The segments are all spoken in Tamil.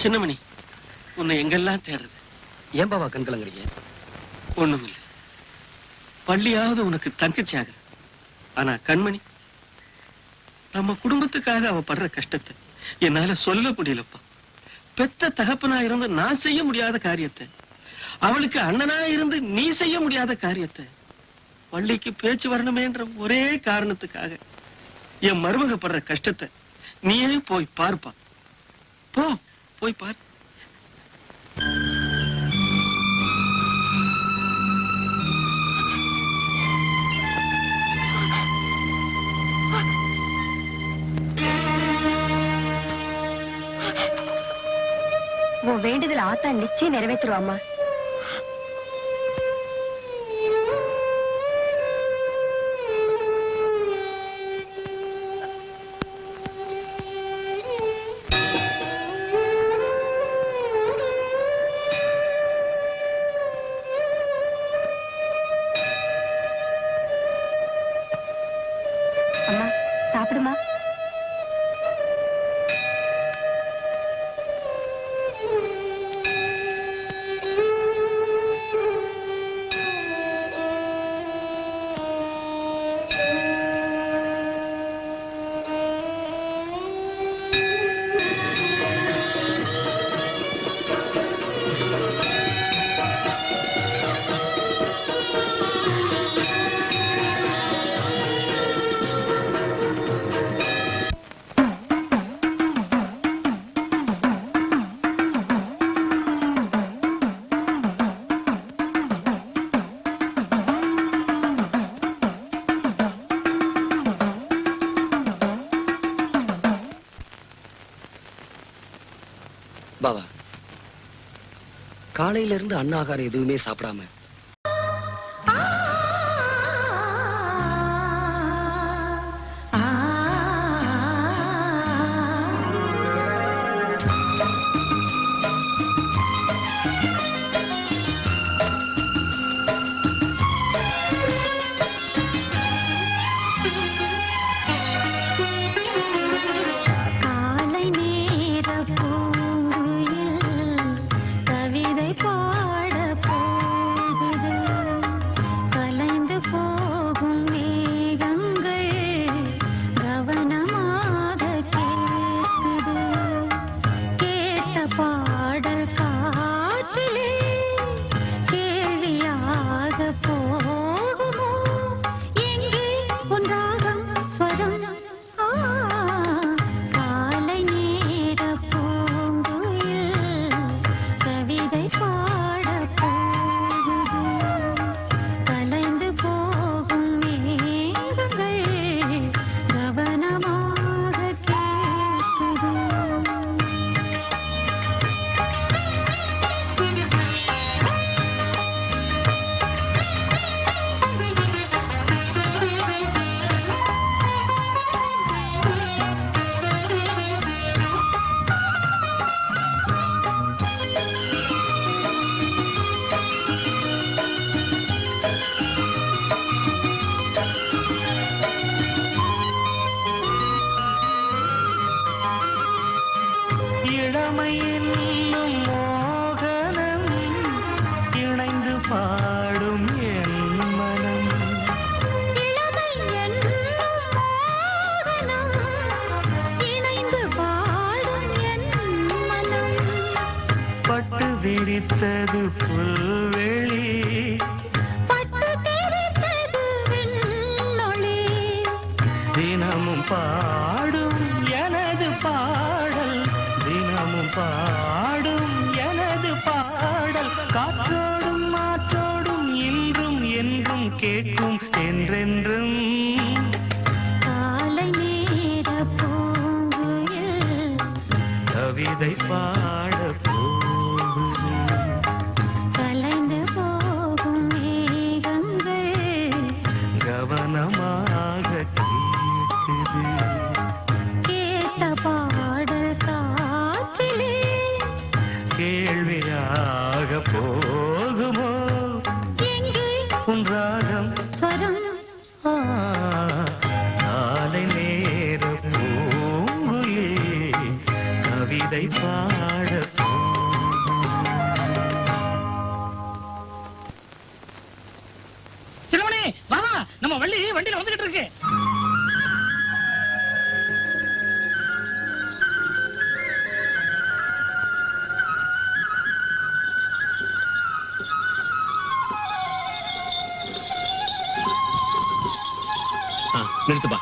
சின்னமணி உன்னை எங்கெல்லாம் தேடுறது? ஏன் பாவா கண் கலங்குறீங்க ஒண்ணுமில்லை. பள்ளியாவது உனக்கு தங்கச்சியாக ஆனா கண்மணி நம்ம குடும்பத்துக்காக அவ படுற கஷ்டத்தை என்னால சொல்ல முடியலப்பா. பெத்த தகப்பனா இருந்து நான் செய்ய முடியாத காரியத்தை அவளுக்கு அண்ணனா இருந்து நீ செய்ய முடியாத காரியத்தை பள்ளிக்கு பேச்சு வரணுமேன்ற ஒரே காரணத்துக்காக என் மருமக படுற கஷ்டத்தை நீயே போய் பார்ப்பா. போ. போய் பார். உன் வேண்டுதல் ஆத்தா நிச்சயம் நிறைவேற்றுவாமா சாப்பிடுமா? காலையில இருந்து அன்னாகாரம் எதுவுமே சாப்பிடாம இளமை என்னும் மோகனம் இணைந்து பாடும் என் மனம். பட்டு விரித்தது புல்வெளி. தினமும் பாடும் என்றென்றும் காலை நேர பூங்குயில். கவிதை பாட போகுது கலைந்து போகும் மேகங்கள். கவனமாக கேட்குது. கேட்ட பாடல் காற்றிலே. கேள்வியாக போகுமோ? வந்துகிட்டு இருக்கு. நிறுத்துப்பா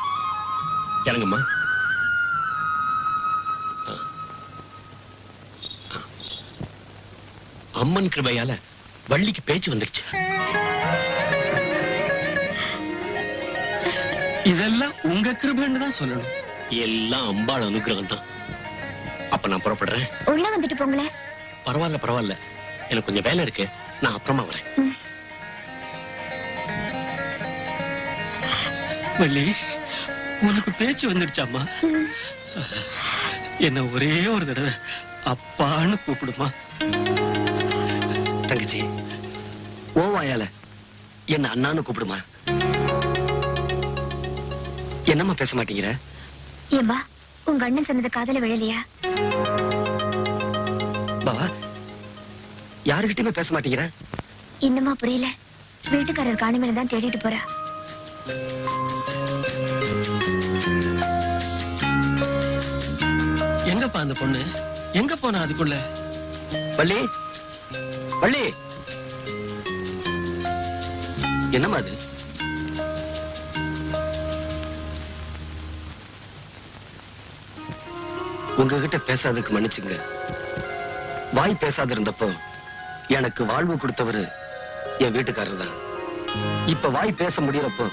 இறங்கும்மா. அம்மன் கிருபையால வள்ளிக்கு பேச்சு வந்துருச்சு இதெல்லாம் உங்க கிருபன்னு தான் சொல்லணும். எல்லாம் அம்பாள் அனுகிரகம் தான். அப்ப நான் புறப்படுறேன். உள்ள வந்துட்டு போங்களேன் பரவாயில்ல பரவாயில்ல. எனக்கு கொஞ்சம் வேலை இருக்கு. நான் அப்புறமா வரேன். வள்ளி உனக்கு பேச்சு வந்துடுச்சாம்மா? என்ன ஒரே ஒரு தடவை அப்பான்னு கூப்பிடுமா? தங்கச்சி ஓ வாயால என்ன அண்ணான்னு கூப்பிடுமா? என்னம்மா பேச மாட்டேங்கிற? ஏம்பா உங்க அண்ணன் சொன்னது காதல விழலையா? பாவா யாருகிட்டயுமே பேச மாட்டேங்கிற? இன்னுமா புரியல. வீட்டுக்காரர் காணுமே தான் தேடிட்டு போறா. எங்கப்பா அந்த பொண்ணு? எங்க போனா அதுக்குள்ள? வள்ளி வள்ளி. என்னம்மா அது? உங்ககிட்ட பேசாததுக்கு மன்னிச்சுங்க. வாய் பேசாத இருந்தப்போ எனக்கு வாழ்வு கொடுத்தவர் என் வீட்டுக்காரர் தான். இப்ப வாய் பேச முடியறப்போ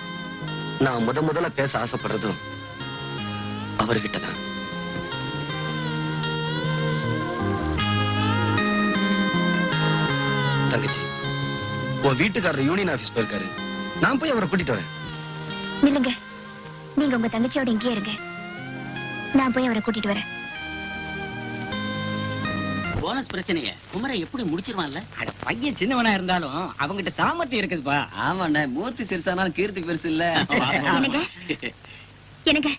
நான் முத முதல்ல பேச ஆசைப்படுறதும் அவர்கிட்ட தான். தங்கச்சி உன் வீட்டுக்காரர் யூனியன் ஆபீஸ் போயிருக்காரு. நான் போய் அவரை கூட்டிட்டு வரேன். நில்லுங்க. நீங்க உங்க தங்கச்சியோட இங்கேயே இருங்க. நான் போய் அவரை கூட்டிட்டு வரேன். போனஸ் பிரச்சனைய. குமரை எப்படி முடிச்சிருவான்ல? அட பையன் சின்னவனா இருந்தாலும் அவங்கிட்ட சாமர்த்தியம் இருக்குதுப்பா. ஆமாண்ணே மூர்த்தி சிறுசானாலும் கீர்த்தி பெருசு இல்ல. எனக்கு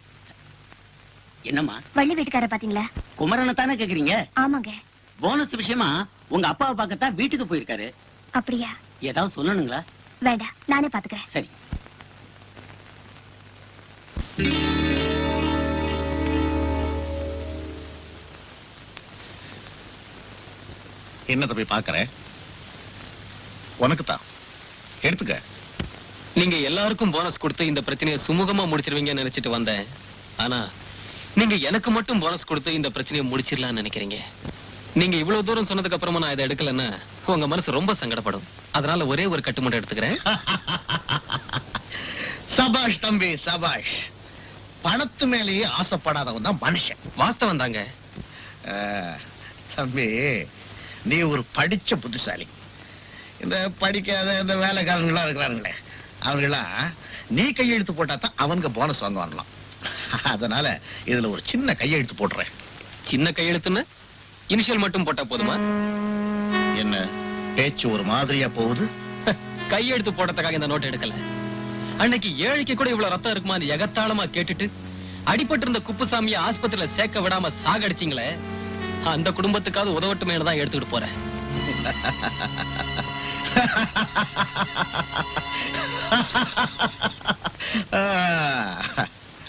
என்னம்மா? வள்ளி வீட்டுக்காரர் பாத்தீங்களா? குமரனை தானே கேக்குறீங்க? ஆமாங்க. போனஸ் விஷயமா உங்க அப்பாவை பார்க்கத்தான் வீட்டுக்கு போயிருக்காரு. அப்படியா? ஏதாவது சொல்லணுங்களா? வேண்டாம் நானே பாத்துக்கிறேன். சரி. என்ன தம்பி பாக்குற உனக்கு தான் எடுத்துக்க. நீங்க எல்லாருக்கும் போனஸ் கொடுத்து இந்த பிரச்சனையை சுமூகமா முடிச்சிருவீங்கன்னு நினைச்சிட்டு வந்தேன். ஆனா நீங்க எனக்கு மட்டும் போனஸ் கொடுத்து இந்த பிரச்சனையை முடிச்சிடலாம்னு நினைக்கிறீங்க. நீங்க இவ்வளவு தூரம் சொன்னதுக்கு அப்புறமா நான் இதை எடுக்கலன்னா உங்க மனசு ரொம்ப சங்கடப்படும். அதனால ஒரே ஒரு கட்டு மட்டும் எடுத்துக்கிறேன். சபாஷ் தம்பி சபாஷ். பணத்து மேலேயே ஆசைப்படாதவன் தான் மனுஷன். வாஸ்தவம் தாங்க. தம்பி நீ ஒரு படிச்ச புத்திசாலி. இந்த படிக்காத இந்த வேலைக்காரங்களா இருக்கிறானுங்களே அவங்களாம் நீ கையெழுத்து போட்டா தான் அவனுக்கு போனஸ் வாங்க வரலாம் அதனால இதுல ஒரு சின்ன கையெழுத்து போடுறேன் சின்ன கையெழுத்துன்னு? இனிஷியல் மட்டும் போட்டா போதுமா? என்ன பேச்சு ஒரு மாதிரியா போகுது? கையெழுத்து போடுறதுக்காக இந்த நோட் எடுக்கல. அன்னைக்கு ஏழைக்கு கூட இவ்வளவு ரத்தம் இருக்குமா எகத்தாளமா கேட்டுட்டு அடிபட்டு இருந்த குப்புசாமியை ஆஸ்பத்திரியில சேர்க்க விடாம சாகடிச்சிங்களே. அந்த குடும்பத்துக்காவது உதவட்டுமேனு தான் எடுத்துக்கிட்டு போறேன்.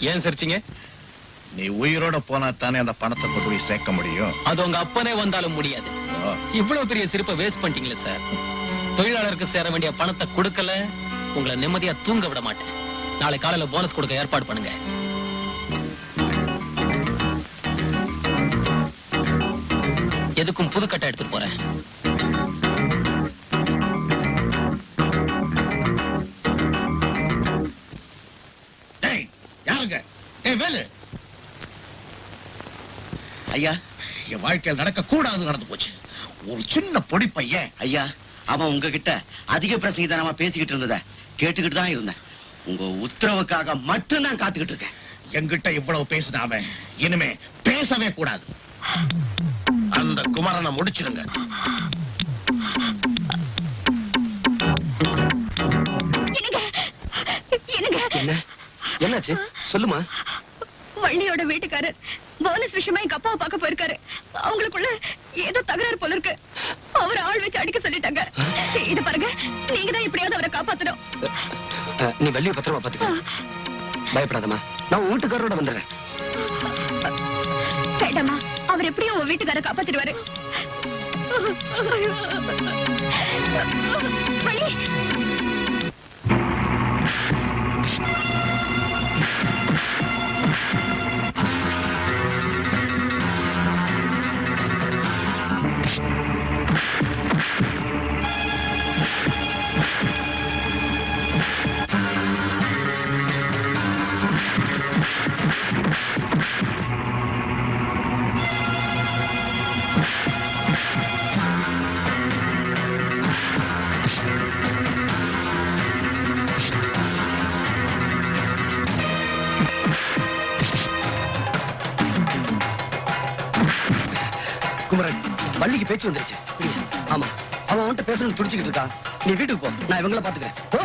ஏன் சிரிச்சீங்க? நீ உயிரோட போனா தானே அந்த பணத்தை கொண்டு போய் சேர்க்க முடியும். அது உங்க அப்பனே வந்தாலும் முடியாது. இவ்வளவு பெரிய சிரிப்பை வேஸ்ட் பண்ணிட்டீங்களே சார் தொழிலாளருக்கு சேர வேண்டிய பணத்தை கொடுக்கல. உங்களை நிம்மதியா தூங்க விட மாட்டேன். நாளை காலையில போனஸ் கொடுக்க ஏற்பாடு பண்ணுங்க. எதுக்கும் புதுக்கட்டை எடுத்துட்டு போறேன். யாருங்க? வேலு. ஐயா. என் வாழ்க்கையில் நடக்க கூடாது நடந்து போச்சு. ஒரு சின்ன பொடி பையன். ஐயா அவன் உங்ககிட்ட அதிக பிரசங்கிதனமா பேசிக்கிட்டு இருந்தத கேட்டுக்கிட்டு தான் இருந்தேன். உங்க உத்தரவுக்காக மட்டும் நான் காத்துக்கிட்டு இருக்கேன். என்கிட்ட இவ்வளவு பேசினாம இனிமே பேசவே கூடாது. அந்த குமரனை முடிச்சிருங்க. என்ன? என்னாச்சு? சொல்லுமா. வள்ளியோட வீட்டுக்காரர் போனஸ் விஷயமா எங்க அப்பாவை பார்க்க போயிருக்காரு. அவங்களுக்குள்ள ஏதோ தகராறு போல இருக்கு. அவர் ஆள் வச்சு அடிக்க சொல்லிட்டாங்க. இது பாருங்க நீங்க தான் எப்படியாவது அவரை காப்பாத்தணும். நீ வள்ளிய பத்திரமா பாத்துக்க பயப்படாதம்மா. நான் வீட்டுக்காரரோட வந்துடுறேன். அவர் எப்படியும் உன் வீட்டுக்கார காப்பாத்திடுவாரு. வழி வள்ளிக்கு பேச்சு வந்துருச்சு. ஆமா அவன் அவன்கிட்ட பேசணும்னு துடிச்சுக்கிட்டு இருக்கான் நீ வீட்டுக்கு போ நான் இவங்கள பாத்துக்கிறேன். போ.